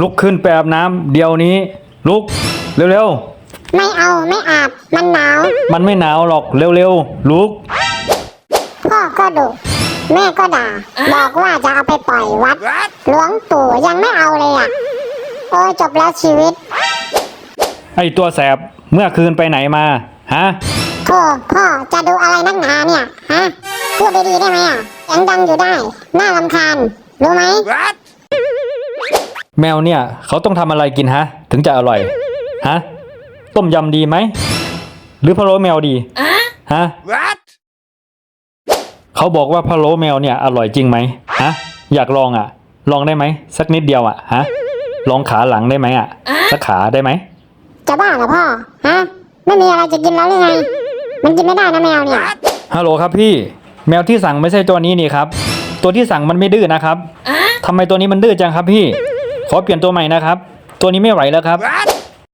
ลุกขึ้นไปอาบน้ำเดี๋ยวนี้ ลุกเร็วไม่เอาไม่อาบมันหนาว ๆ มันไม่หนาวหรอกเร็วๆ ลุก พ่อก็ดุแม่ก็ด่า บอกว่าจะเอาไปปล่อยวัด หลวงปู่ยังไม่เอาเลยอะ โอ้ยจบแล้วชีวิตไอตัวแสบเมื่อคืนไปไหนมา ฮะ โธ่พ่อจะดูอะไรนักหนาเนี่ย ฮะ พูดดีๆได้ไหมอะเสียงดังอยู่ได้ น่ารำคาญรู้ไหม แมวเนี่ย เขาต้องทำอะไรกินฮะ ถึงจะอร่อย ฮะ ต้มยำดีไหม หรือพะโล้แมวดีฮะเขาบอกว่าพะโล้แมวเนี่ยอร่อยจริงไหมฮะ อยากลองอะ ลองได้ไหม สักนิดเดียวอะฮะ ลองขาหลังได้ไหมอะ สักขาได้ไหม จะบ้าเหรอพ่อ ฮะ ไม่มีอะไรจะกินแล้วหรือไง มันกินไม่ได้นะแมวเนี่ย ฮัลโหลครับพี่ แมวที่สั่งไม่ใช่ตัวนี้นี่ครับ ตัวที่สั่งมันไม่ดื้อนะครับทำไมตัวนี้มันดื้อจังครับพี่ ขอเปลี่ยนตัวใหม่นะครับ ตัวนี้ไม่ไหวแล้วครับ